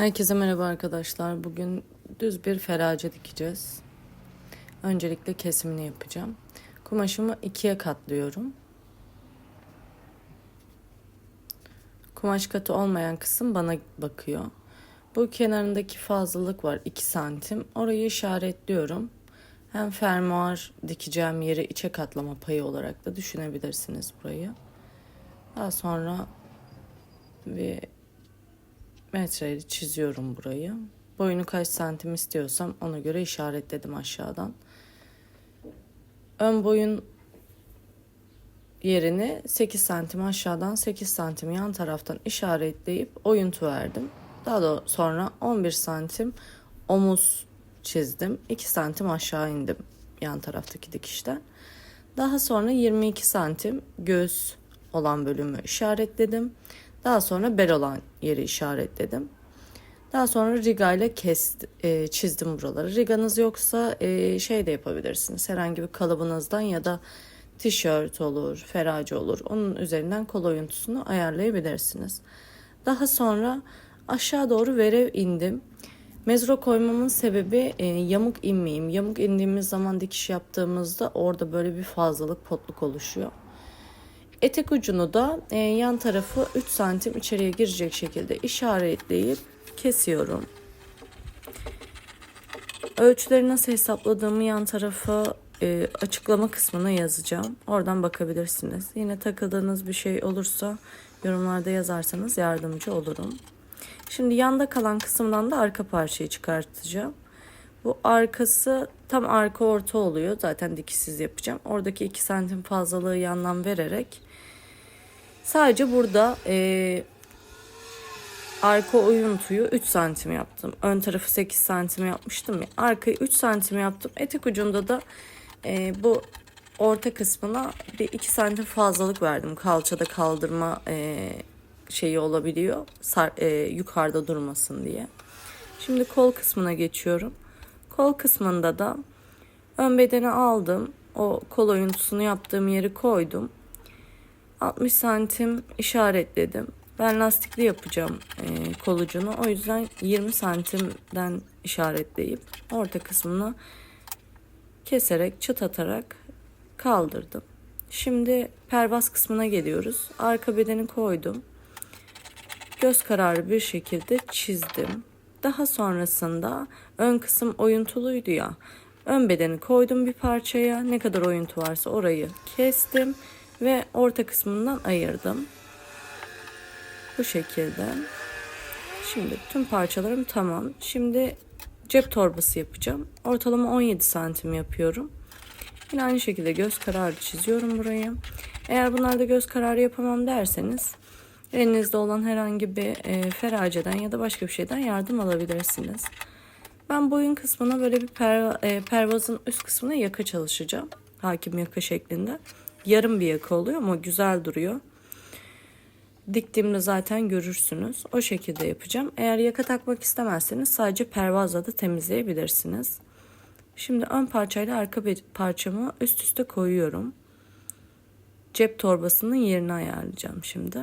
Herkese merhaba arkadaşlar. Bugün düz bir ferace dikeceğiz. Öncelikle kesimini yapacağım. Kumaşımı ikiye katlıyorum. Kumaş katı olmayan kısım bana bakıyor. Bu kenarındaki fazlalık var 2 santim. Orayı işaretliyorum. Hem fermuar dikeceğim yeri içe katlama payı olarak da düşünebilirsiniz burayı. Daha sonra bir metreyle çiziyorum burayı. Boyunu kaç santim istiyorsam ona göre işaretledim aşağıdan. Ön boyun yerini 8 santim aşağıdan 8 santim yan taraftan işaretleyip oyuntu verdim. Daha da sonra 11 santim omuz çizdim. 2 santim aşağı indim yan taraftaki dikişten. Daha sonra 22 santim göğüs olan bölümü işaretledim. Daha sonra bel olan yeri işaretledim. Daha sonra riga ile kes, e, çizdim buraları. Riganız yoksa e, şey de yapabilirsiniz. Herhangi bir kalıbınızdan ya da tişört olur, ferace olur. Onun üzerinden kol oyuntusunu ayarlayabilirsiniz. Daha sonra aşağı doğru verev indim. Mezro koymamın sebebi e, yamuk inmeyeyim. Yamuk indiğimiz zaman dikiş yaptığımızda orada böyle bir fazlalık potluk oluşuyor. Etek ucunu da e, yan tarafı 3 santim içeriye girecek şekilde işaretleyip kesiyorum. Ölçüleri nasıl hesapladığımı yan tarafa e, açıklama kısmına yazacağım. Oradan bakabilirsiniz. Yine takıldığınız bir şey olursa yorumlarda yazarsanız yardımcı olurum. Şimdi yanda kalan kısımdan da arka parçayı çıkartacağım. Bu arkası tam arka orta oluyor. Zaten dikişsiz yapacağım. Oradaki 2 santim fazlalığı yandan vererek sadece burada e, arka oyuntuyu 3 santim yaptım. Ön tarafı 8 santim yapmıştım ya. Arkayı 3 santim yaptım. Etek ucunda da e, bu orta kısmına bir 2 santim fazlalık verdim. Kalçada kaldırma e, şeyi olabiliyor. Sar, e, yukarıda durmasın diye. Şimdi kol kısmına geçiyorum. Kol kısmında da ön bedeni aldım. O kol oyuntusunu yaptığım yeri koydum. 60 santim işaretledim. Ben lastikli yapacağım e, kolucunu. O yüzden 20 santimden işaretleyip orta kısmını keserek çıt atarak kaldırdım. Şimdi pervaz kısmına geliyoruz. Arka bedeni koydum. Göz kararı bir şekilde çizdim. Daha sonrasında ön kısım oyuntuluydu ya. Ön bedeni koydum bir parçaya. Ne kadar oyuntu varsa orayı kestim ve orta kısmından ayırdım. Bu şekilde. Şimdi tüm parçalarım tamam. Şimdi cep torbası yapacağım. Ortalama 17 santim yapıyorum. Yine aynı şekilde göz kararı çiziyorum burayı. Eğer bunlarda göz kararı yapamam derseniz elinizde olan herhangi bir e, feraceden ya da başka bir şeyden yardım alabilirsiniz. Ben boyun kısmına böyle bir per, e, pervazın üst kısmına yaka çalışacağım. Hakim yaka şeklinde. Yarım bir yaka oluyor ama güzel duruyor. Diktiğimde zaten görürsünüz. O şekilde yapacağım. Eğer yaka takmak istemezseniz sadece pervazla da temizleyebilirsiniz. Şimdi ön parçayla arka parçamı üst üste koyuyorum. Cep torbasının yerini ayarlayacağım şimdi.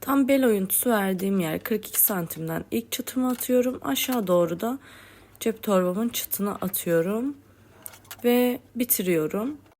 Tam bel oyuntusu verdiğim yer 42 santimden ilk çıtımı atıyorum. Aşağı doğru da cep torbamın çıtını atıyorum. Ve bitiriyorum.